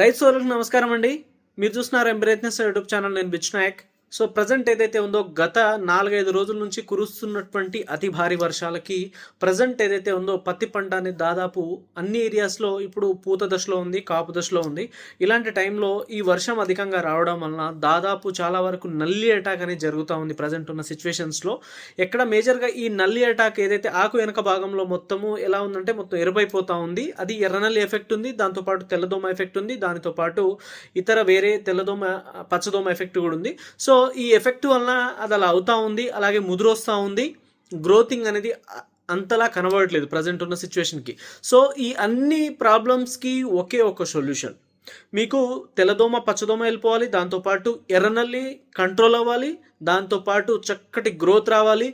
రైతు సోదరులకు నమస్కారం అండి. మీరు చూస్తున్నారు ఎంబ్రేత్నెస్ యూట్యూబ్ ఛానల్. నేను బిచ్ నాయక్ సో ప్రజెంట్ ఏదైతే ఉందో గత నాలుగైదు రోజుల నుంచి కురుస్తున్నటువంటి అతి భారీ వర్షాలకి ప్రజెంట్ ఏదైతే ఉందో పత్తి పంట అనేది దాదాపు అన్ని ఏరియాస్లో ఇప్పుడు పూత దశలో ఉంది కాపు దశలో ఉంది. ఇలాంటి టైంలో ఈ వర్షం అధికంగా రావడం వలన దాదాపు చాలా వరకు నల్లి అటాక్ అనేది జరుగుతూ ఉంది ప్రజెంట్ ఉన్న సిచ్యువేషన్స్లో ఎక్కడ మేజర్గా ఈ నల్లి అటాక్ ఏదైతే ఆకు వెనక భాగంలో మొత్తము ఎలా ఉందంటే మొత్తం ఎరుపైపోతూ ఉంది. అది ఎర్రనల్లి ఎఫెక్ట్ ఉంది దాంతోపాటు తెల్లదోమ ఎఫెక్ట్ ఉంది దానితో పాటు ఇతర వేరే తెల్లదోమ పచ్చదోమ ఎఫెక్ట్ కూడా ఉంది. సో సో ఈ ఎఫెక్ట్ వలన అది అలా అవుతూ ఉంది అలాగే ముదురొస్తూ ఉంది. గ్రోతింగ్ అనేది అంతలా కనబడట్లేదు ప్రజెంట్ ఉన్న సిచ్యువేషన్కి సో ఈ అన్ని ప్రాబ్లమ్స్కి ఒకే ఒక సొల్యూషన్ మీకు తెల్లదోమ పచ్చదోమ వెళ్ళిపోవాలి దాంతోపాటు ఎర్రనల్లి కంట్రోల్ అవ్వాలి దాంతోపాటు చక్కటి గ్రోత్ రావాలి.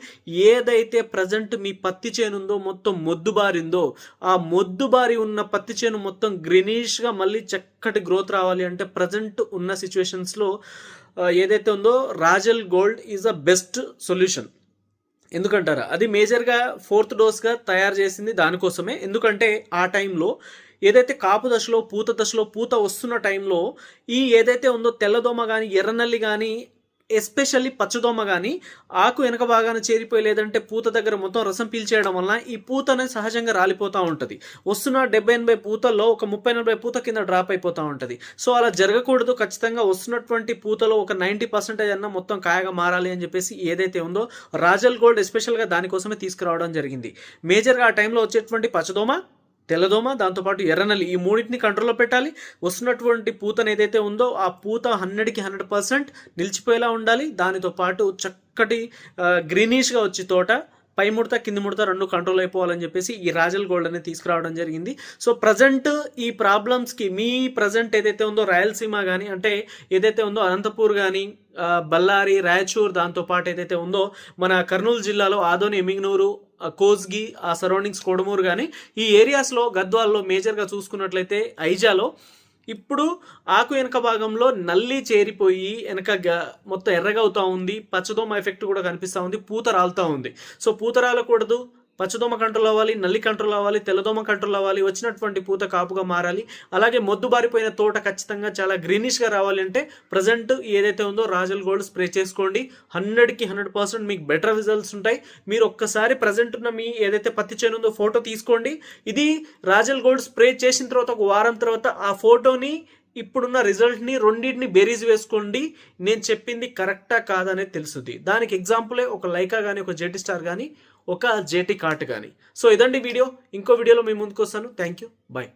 ఏదైతే ప్రజెంట్ మీ పత్తి చేను ఉందో మొత్తం మొద్దుబారిందో ఆ మొద్దుబారి ఉన్న పత్తి చేను మొత్తం గ్రీనిష్గా మళ్ళీ చక్కటి గ్రోత్ రావాలి అంటే ప్రజెంట్ ఉన్న సిచ్యువేషన్స్లో ఏదైతే ఉందో రాజల్ gold is a best solution ఎందుకంటారా? అది మేజర్గా ఫోర్త్ డోస్గా తయారు చేసింది దానికోసమే. ఎందుకంటే ఆ టైంలో ఏదైతే కాపు దశలో పూత దశలో పూత వస్తున్న టైంలో ఈ ఏదైతే ఉందో తెల్లదోమ కానీ ఎర్రనల్లి కానీ ఎస్పెషల్లీ పచ్చదోమ కానీ ఆకు వెనక భాగాన చేరిపోయి లేదంటే పూత దగ్గర మొత్తం రసం పీల్చేయడం వలన ఈ పూత అనేది సహజంగా రాలిపోతూ ఉంటుంది. వస్తున్న డెబ్బై ఎనభై పూతల్లో ఒక ముప్పై నలభై పూత కింద డ్రాప్ అయిపోతూ ఉంటుంది. సో అలా జరగకూడదు. ఖచ్చితంగా వస్తున్నటువంటి పూతలో ఒక నైంటీ పర్సెంటేజ్ అన్న మొత్తం కాయగా మారాలి అని చెప్పేసి ఏదైతే ఉందో రాజల్ గోల్డ్ ఎస్పెషల్గా దానికోసమే తీసుకురావడం జరిగింది. మేజర్గా ఆ టైంలో వచ్చేటువంటి పచ్చదోమ తెల్లదోమ దాంతోపాటు ఎర్రనల్లి ఈ మూడింటిని కంట్రోల్లో పెట్టాలి. వస్తున్నటువంటి పూతను ఏదైతే ఉందో ఆ పూత హండ్రెడ్కి హండ్రెడ్ పర్సెంట్ నిలిచిపోయేలా ఉండాలి. దానితో పాటు చక్కటి గ్రీనిష్గా వచ్చి తోట పై ముడత కింది ముడత రెండు కంట్రోల్ అయిపోవాలని చెప్పేసి ఈ రాజల్ గోల్డ్ అనేది తీసుకురావడం జరిగింది. సో ప్రజెంట్ ఈ ప్రాబ్లమ్స్కి మీ ప్రజెంట్ ఏదైతే ఉందో రాయలసీమ కానీ అంటే ఏదైతే ఉందో అనంతపూర్ కానీ బళ్ళారి రాయచూర్ దాంతోపాటు ఏదైతే ఉందో మన కర్నూలు జిల్లాలో ఆదోని ఎమిగ్నూరు కోజ్గి ఆ సరౌండింగ్స్ కొడమూరు కానీ ఈ ఏరియాస్లో గద్వాల్లో మేజర్గా చూసుకున్నట్లయితే ఐజాలో ఇప్పుడు ఆకు వెనక భాగంలో నల్లి చేరిపోయి వెనక గ- మొత్తం ఎర్రగా అవుతూ ఉంది పచ్చదోమ ఎఫెక్ట్ కూడా కనిపిస్తూ ఉంది పూత రాలుతూ ఉంది. సో పూత రాలకూడదు పచ్చదోమ కంట్రోల్ అవ్వాలి నల్లి కంట్రోల్ అవ్వాలి తెల్లదోమ కంట్రోల్ అవ్వాలి వచ్చినటువంటి పూత కాపుగా మారాలి. అలాగే మొద్దు బారిపోయిన తోట ఖచ్చితంగా చాలా గ్రీనిష్గా రావాలి అంటే ప్రజెంట్ ఏదైతే ఉందో రాజల్ గోల్డ్ స్ప్రే చేసుకోండి. హండ్రెడ్కి హండ్రెడ్ పర్సెంట్ మీకు బెటర్ రిజల్ట్స్ ఉంటాయి. మీరు ఒక్కసారి ప్రజెంట్ ఉన్న మీ ఏదైతే పత్తి చేను ఉందో ఫోటో తీసుకోండి. ఇది రాజల్ గోల్డ్ స్ప్రే చేసిన తర్వాత ఒక వారం తర్వాత ఆ ఫోటోని ఇప్పుడున్న రిజల్ట్ని రెండింటిని బేరీజ్ వేసుకోండి. నేను చెప్పింది కరెక్టా కాదనేది తెలుస్తుంది దానికి ఎగ్జాంపులే ఒక లైకా కానీ ఒక జెటీ స్టార్ కానీ ఒక జేటీ కార్ట్ కానీ సో ఇదండి వీడియో. ఇంకో వీడియోలో మీ ముందుకు వస్తాను. Thank you bye